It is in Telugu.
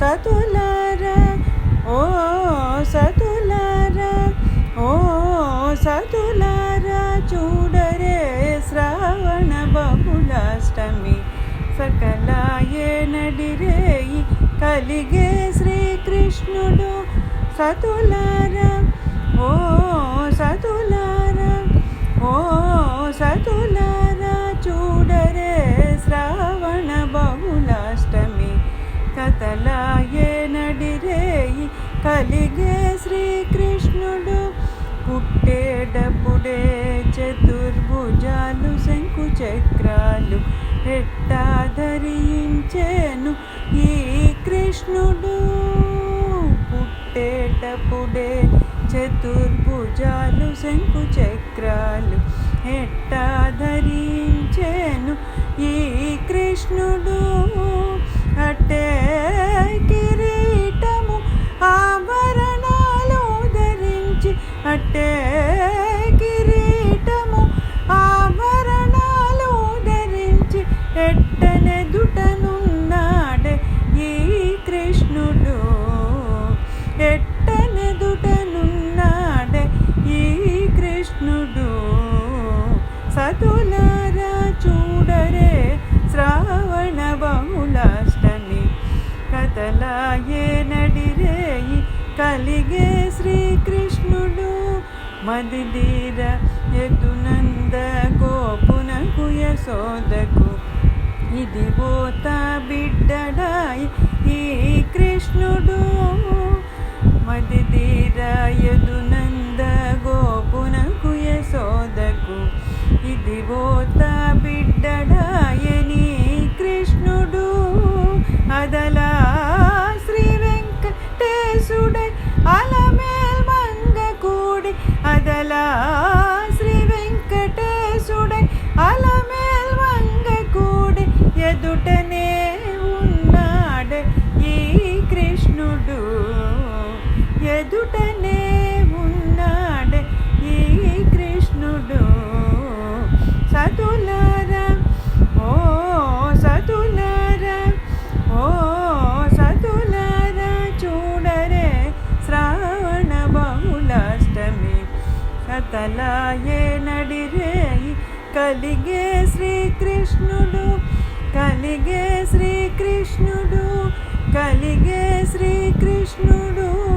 సతులారా ఓ సతులారా ఓ సతులారా చూడరే శ్రావణ బహుళాష్టమి సకలాయే నడిరేయి కలిగే శ్రీకృష్ణుడు సతులారా ఓ కలిగే శ్రీకృష్ణుడు పుట్టేటప్పుడే చతుర్భుజాలు శంకు చక్రాలు ఎట్టా ధరించేను ఈ కృష్ణుడు పుట్టేటప్పుడే చతుర్భుజాలు శంకు చక్రాలు కథలాయే నడిరేయి కలిగే శ్రీకృష్ణుడు. మదిదీర ఎదునంద గోపునకు యశోదకు. ఇది పోత బిడ్డడాయి ఈ కృష్ణుడు. మదిదీర ఎదునంద గోపునకు యశోదకు. ఇది పోత వెంకటేశుడై అలమేల్ మంగ కూడి అదలా శ్రీ వెంకటేశుడై. అలమేల్ మంగ కూడి ఎదుటనే ఉన్నాడు ఈ కృష్ణుడు. ఎదుటనే తలాయే నడిరేయి. కలిగే శ్రీకృష్ణుడు కలిగే శ్రీకృష్ణుడు కలిగే శ్రీకృష్ణుడు.